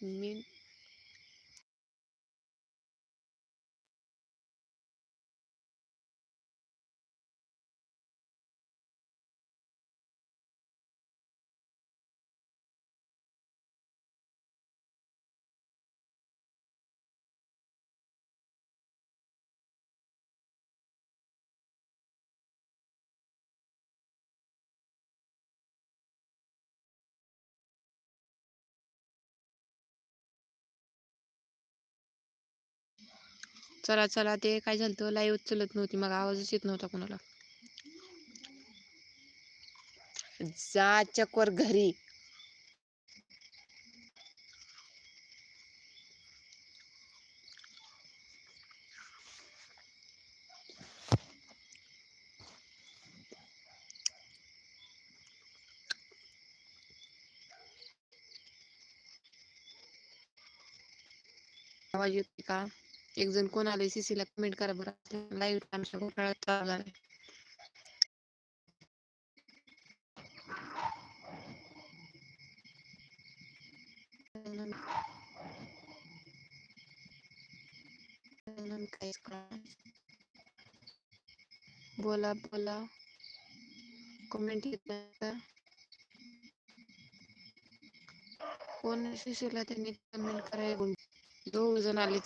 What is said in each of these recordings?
मी चला चला ते काय झालं लाईव्ह चलत नव्हती मग आवाजच येत नव्हता कोणाला. जा चकवर घरी. आवाज येतोय का? एक जण कोण आले सीसीला कमेंट करा बरं. लाईव्ह आमच्या घोटाळ्यात चालू झालाय. बोला बोला. कमेंट येत नाही कोण सीसीला त्यांनी कमेंट करायला? दोघ जण आले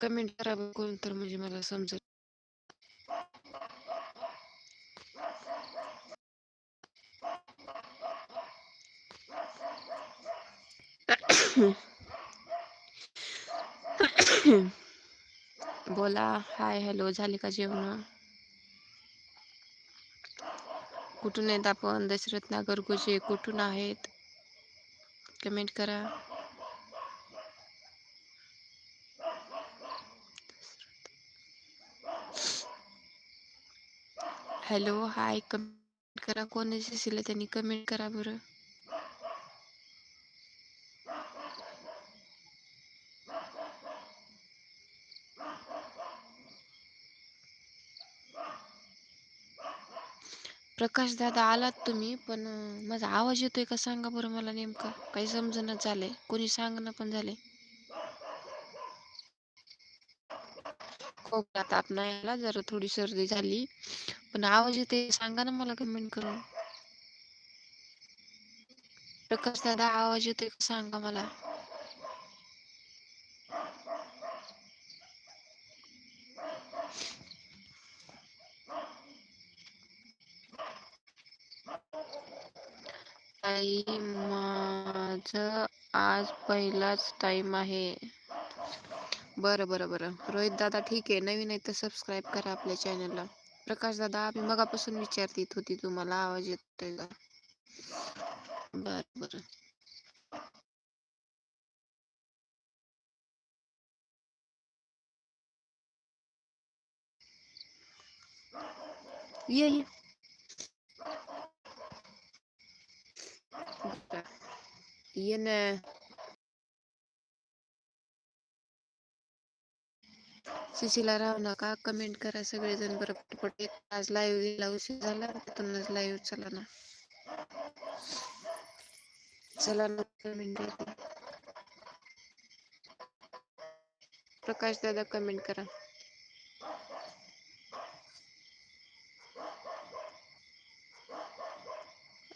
कमेंट करा बरं कोण तर म्हणजे मला समजेल. बोला हाय हॅलो झाले का जेवण? कुठून आहेत आपण? दशरथ नागर गुजे कुठून आहेत? कमेंट करा. हॅलो हाय कमेंट करा. कोण आहे त्यांनी कमेंट करा बरं. प्रकाश दादा आलात तुम्ही पण माझा आवाज येतोय का? सांगा बरं मला नेमका. काही समजणं झालंय. कोणी सांगणं पण झालंय. खोकला ताप नाही आला जरा थोडी सर्दी झाली पण आवाज येते सांगा ना मला कमेंट करून. प्रकाश दादा आवाज येते का सांगा मला? ताई माझ आज पहिलाच टाइम आहे. बरं बरं बरं. रोहित दादा ठीक आहे. नवीन आहे तर सबस्क्राईब करा आपल्या चॅनलला प्रकाश दादा मी मगापासून विचारतीत होती तुम्हाला आवाज येतोय का? बर बर. ये ये. ये ना. सुशीला राहू नका कमेंट करा सगळेजण बरं पटपट एक आज लाईव्ह गेला उशीर झाला तिथूनच लाईव्ह चला ना. चला ना कमेंट प्रकाश दादा कमेंट करा.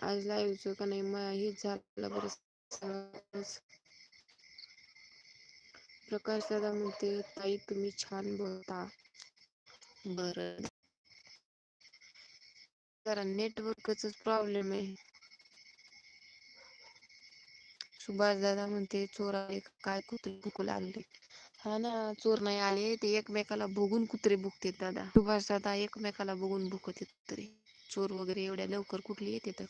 आज लाईव्ह का नाही मग हेच झालं बरं. प्रकाश दादा म्हणते ताई तुम्ही छान बोलता. बरं. जरा नेटवर्कच प्रॉब्लेम आहे. सुभाष दादा म्हणते चोर आले काय कुत्रे भुकू लागले? हा ना चोर नाही आले ते एकमेकाला बघून कुत्रे भुकते दादा. सुभाष दादा एकमेकाला बघून भुकत कुत्रे. चोर वगैरे एवढ्या लवकर कुठले येते तर?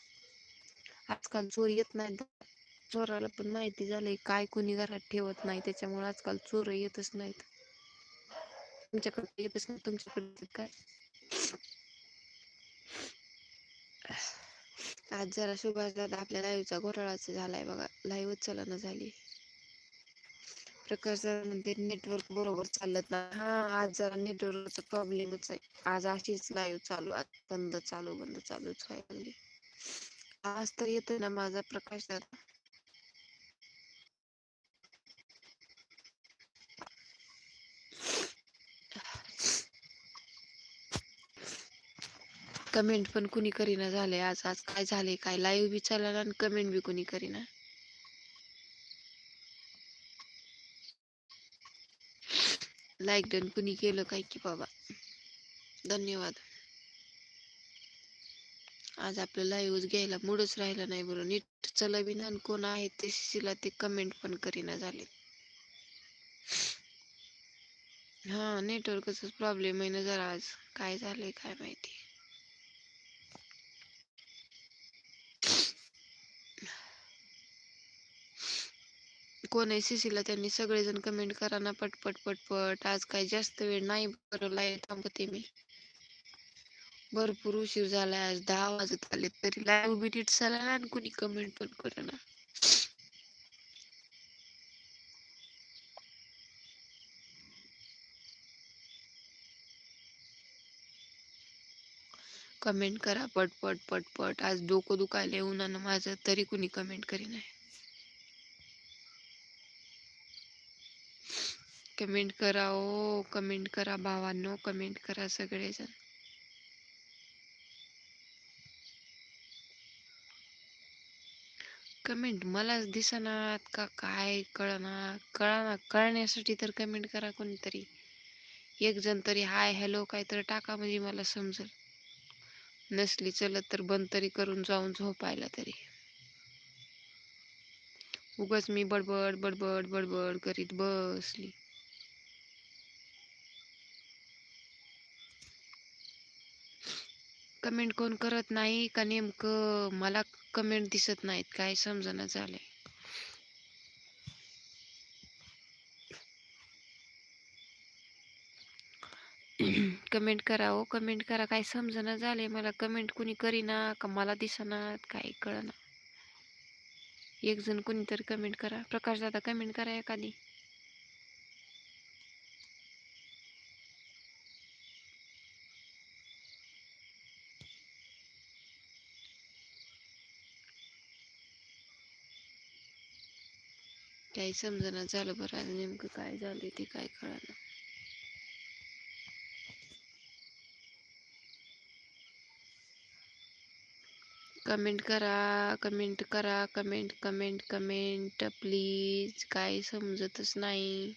आजकाल चोर येत नाहीत. चोराला पण माहिती झालंय काय कोणी घरात ठेवत नाही त्याच्यामुळे आजकाल चोर येतच नाहीत. तुमच्याकडे येतच नाही तुमच्याकडे काय? आज जरा सुभाष दादा आपल्या लाईव्हचा घोटाळाच झालाय बघा लाईव्हच चलना झाली. प्रकाश दादा म्हणते नेटवर्क बरोबर चालत नाही. हा आज जरा नेटवर्कचा प्रॉब्लेमच आहे. आज अशीच लाईव्ह चालू आज बंद चालू बंद चालूच आहे आज तर येतोय ना माझा प्रकाश दादा. कमेंट पण कुणी करीना झाले आज आज काय झाले काय लाईव्ह बी चालला आणि कमेंट बी कुणी करीना. लाईक डन कुणी केलं काय की बाबा. धन्यवाद. आज आपलं लाईव्हच घ्यायला मूडच राहिला नाही बरं नीट चला आणि कोण आहे ते सीला ते कमेंट पण करीना झाले हा नेटवर्कच प्रॉब्लेम आहे ना जरा आज. काय झालंय काय माहिती. कोण आहे सिसीला त्यांनी सगळेजण कमेंट करा ना पटपट पटपट. आज काय जास्त वेळ नाही बरं लाईव्ह थांबते मी. भरपूर उशीर झालाय आज दहा वाजत आले तरी लाईव्ह बी नीट झाला ना आणि कुणी कमेंट पण करेना कमेंट करा पटपट पटपट. आज डोकं दुखायला उन्हानं माझं तरी कुणी कमेंट करी नाही कमेंट करा ओ कमेंट करा भावांनो कमेंट करा सगळेजण. कमेंट मलाच दिसनात का काय कळना कळना कळण्यासाठी तर कमेंट करा कोणीतरी. एक जण तरी हाय हॅलो काय तर टाका म्हणजे मला समजेल. नसली चलत तर बंद तरी करून जाऊन झोपायला तरी. उगाच मी बडबड बडबड बडबड करीत बसली. कमेंट कोण करत नाही का नेमकं मला कमेंट दिसत नाहीत? काय समजणं झालंय? कमेंट करा हो, ओ कमेंट करा. काय समजणं झालंय? मला कमेंट कुणी करीना का मला दिसना? काय कळना? एक जण कुणीतरी कमेंट करा. प्रकाश दादा कमेंट करा एखादी. काही समजणं झालं बरं आज नेमकं काय झालं ते काय कळना कमेंट करा कमेंट करा कमेंट कमेंट कमेंट प्लीज. काय समजतच नाही.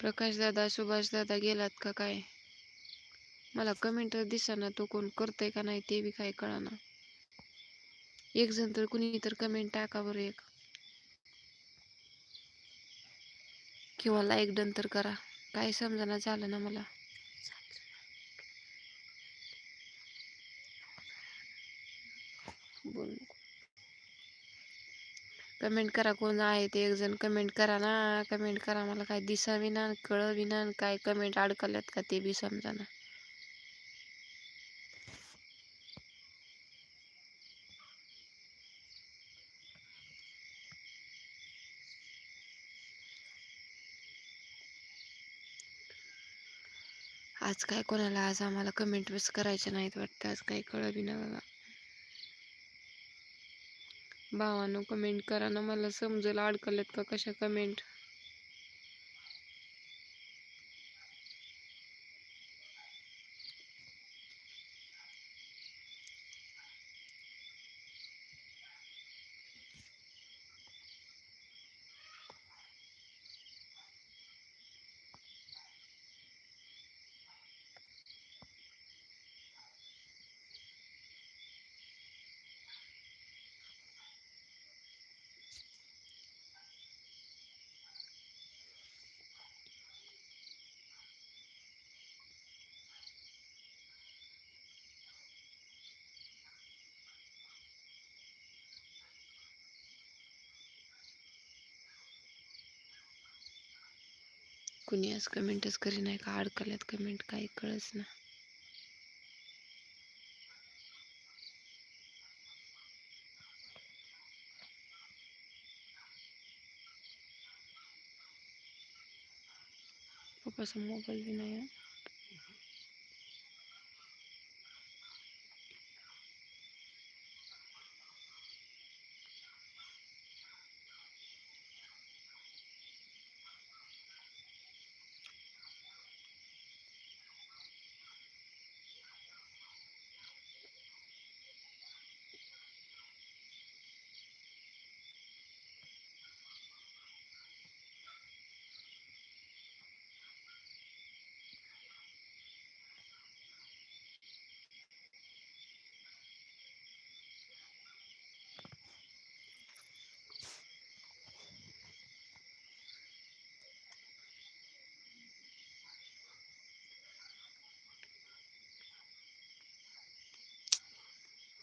प्रकाश दादा सुभाष दादा गेलात का काय? मला कमेंट दिसाना तो कोण करतंय का नाही ते बी काय कळाना. एक जण तर कुणी तर कमेंट टाका बरं एक. किंवा लाईक डन तर करा. काय समजाना झालं ना मला. बोल. कमेंट करा कोण आहे ते एक जण. कमेंट करा ना. कमेंट करा. मला काय दिसावी ना कळवी ना काय कमेंट अडकल्यात का ते बी समजाना. आज काय कोणाला? आज आम्हाला कमेंट बस करायच्या नाहीत वाटतं. आज काही कळवी ना बघा. भावानं कमेंट करा ना मला समजेल अडकल्यात का कशा कमेंट कुणी आज करी नहीं का अडकल्यात कमेंट काही कळच ना. पप्पाचा मोबाईल बी नाही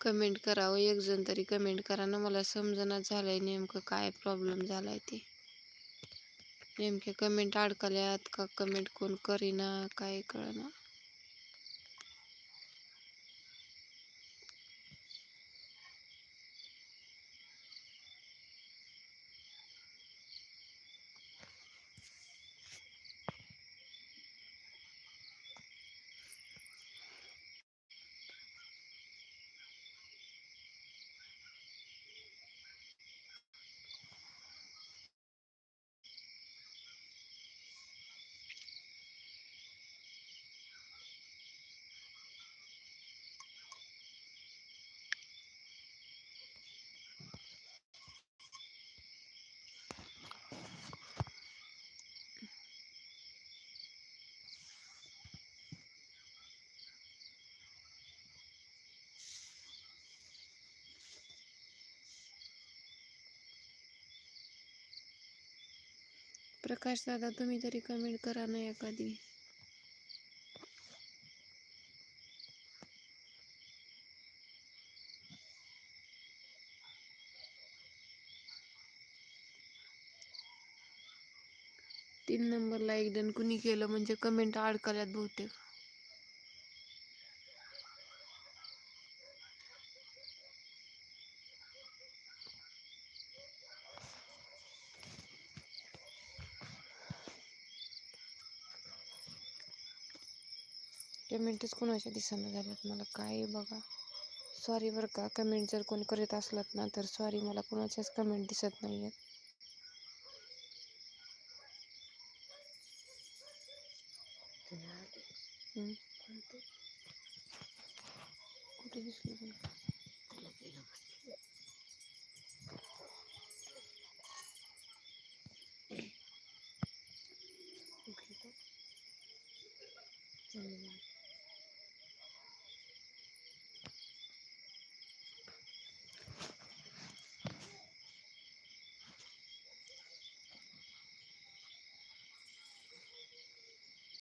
कमेंट करावं एक जण तरी कमेंट करा ना. मला समजना झालं आहे नेमकं काय प्रॉब्लेम झाला आहे ते. नेमके कमेंट अडकल्यात का? कमेंट कोण करीना? काय कळना? प्रकाश दादा तुम्ही तरी कमेंट करा ना एखादी. तीन नंबरला एक जण कुणी केलं म्हणजे कमेंट अडकल्यात बहुतेक. कमेंटच कोणाच्या दिसाना झाल्यात? मला काय बघा. सॉरी बरं का कमेंट जर कोण करत असलात ना तर सॉरी मला कोणाच्याच कमेंट दिसत नाही आहेत